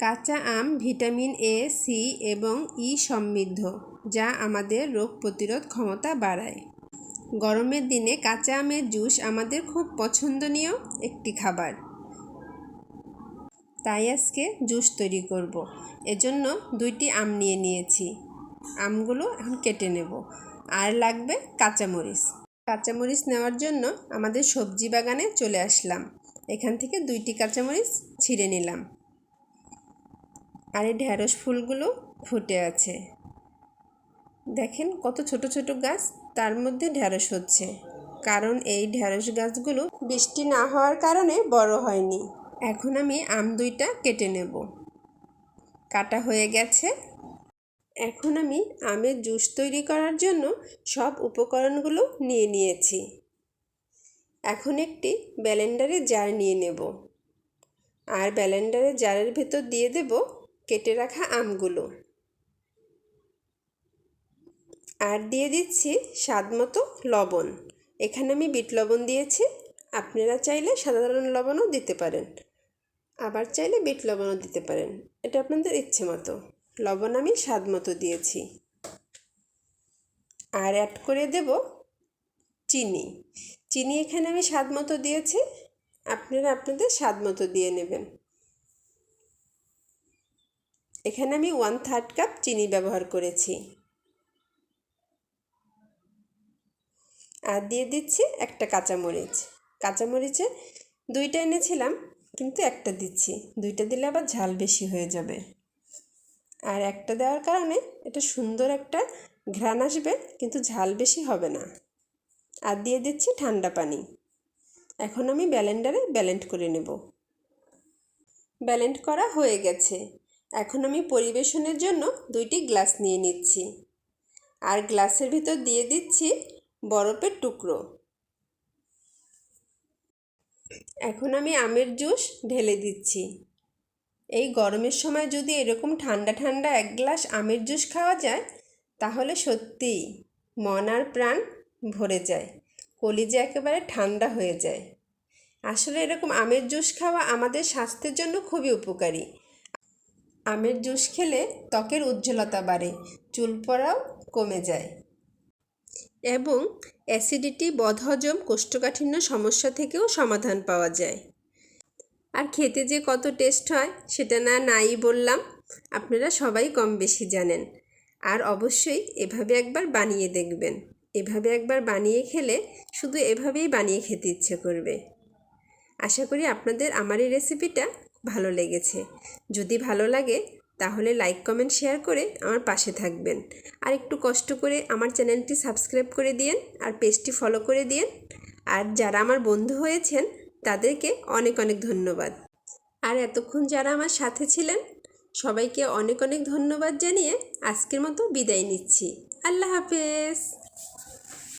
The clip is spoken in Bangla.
কাঁচা আম, ভিটামিন এ, সি এবং ই সমৃদ্ধ, যা আমাদের রোগ প্রতিরোধ ক্ষমতা বাড়ায়। গরমের দিনে কাঁচা আমের জুস আমাদের খুব পছন্দনীয় একটি খাবার। তাই আজকে জুস তৈরি করব। এজন্য দুইটি আম নিয়ে নিয়েছি। আমগুলো এখন কেটে নেব। আর লাগবে কাঁচামরিচ। কাঁচামরিচ নেওয়ার জন্য আমাদের সবজি বাগানে চলে আসলাম। এখান থেকে দুইটি কাঁচামরিচ ছিঁড়ে নিলাম। আর এই ঢ্যাঁড়স ফুলগুলো ফুটে আছে। দেখেন কত ছোট ছোট গাছ, তার মধ্যে ঢ্যাঁড়স হচ্ছে। কারণ এই ঢ্যাঁড়স গাছগুলো বৃষ্টি না হওয়ার কারণে বড় হয়নি। এখন আমি আম দুইটা কেটে নেব। কাটা হয়ে গেছে। এখন আমি আমের জুস তৈরি করার জন্য সব উপকরণগুলো নিয়ে নিয়েছি। এখন একটি ব্যালেন্ডারের জার নিয়ে নেব। আর ব্যালেন্ডারের জারের ভেতর দিয়ে দেব কেটে রাখা আমগুলো। আর দিয়ে দিচ্ছি স্বাদ মতো লবণ। এখানে আমি বিট লবণ দিয়েছি। আপনারা চাইলে সাধারণ লবণও দিতে পারেন। আবার চাইলে বিট লবণও দিতে পারেন। এটা আপনাদের ইচ্ছে মতো। লবণ আমি স্বাদ মতো দিয়েছি। আর অ্যাড করে দেব চিনি। চিনি এখানে আমি স্বাদ মতো দিয়েছি। আপনারা আপনাদের স্বাদ মতো দিয়ে নেবেন। এখানে আমি ওয়ান থার্ড কাপ চিনি ব্যবহার করেছি। আর দিয়ে দিচ্ছি একটা কাঁচামরিচ। কাঁচামরিচে দুইটা এনেছিলাম, কিন্তু একটা দিচ্ছি। দুইটা দিলে আবার ঝাল বেশি হয়ে যাবে। আর একটা দেওয়ার কারণে এটা সুন্দর একটা ঘ্রাণ আসবে, কিন্তু ঝাল বেশি হবে না। আর দিয়ে দিচ্ছি ঠান্ডা পানি। এখন আমি ব্যালেন্ডারে ব্যালেন্ড করে নেব। ব্যালেন্ড করা হয়ে গেছে। এখন আমি পরিবেশনের জন্য দুইটি গ্লাস নিয়ে নিচ্ছি। আর গ্লাসের ভিতর দিয়ে দিচ্ছি বরফের টুকরো। এখন আমি আমের জুস ঢেলে দিচ্ছি। এই গরমের সময় যদি এরকম ঠান্ডা ঠান্ডা এক গ্লাস আমের জুস খাওয়া যায়, তাহলে সত্যিই মন আর প্রাণ ভরে যায়। কলিজা একেবারে ঠান্ডা হয়ে যায়। আসলে এরকম আমের জুস খাওয়া আমাদের স্বাস্থ্যের জন্য খুবই উপকারী। আমের জুস খেলে ত্বকের উজ্জ্বলতা বাড়ে, চুল পড়াও কমে যায়। এবং অ্যাসিডিটি, বদহজম, কোষ্ঠকাঠিন্য সমস্যা থেকেও সমাধান পাওয়া যায়। আর খেতে যে কত টেস্ট হয়, সেটা না, নাই বললাম, আপনারা সবাই কম বেশি জানেন। আর অবশ্যই এভাবে একবার বানিয়ে দেখবেন। এভাবে একবার বানিয়ে খেলে শুধু এভাবেই বানিয়ে খেতে ইচ্ছে করবে। আশা করি আপনাদের আমার এই রেসিপিটা ভালো লেগেছে। যদি ভালো লাগে, তাহলে লাইক কমেন্ট শেয়ার করে আমার পাশে থাকবেন। আর একটু কষ্ট করে আমার চ্যানেলটি সাবস্ক্রাইব করে দিন আর পেজটি ফলো করে দিন আর যারা আমার বন্ধু হয়েছেন, তাদেরকে অনেক অনেক ধন্যবাদ। আর এতক্ষণ যারা আমার সাথে ছিলেন, সবাইকে অনেক অনেক ধন্যবাদ জানিয়ে আজকের মতো বিদায় নিচ্ছি। আল্লাহ হাফেজ!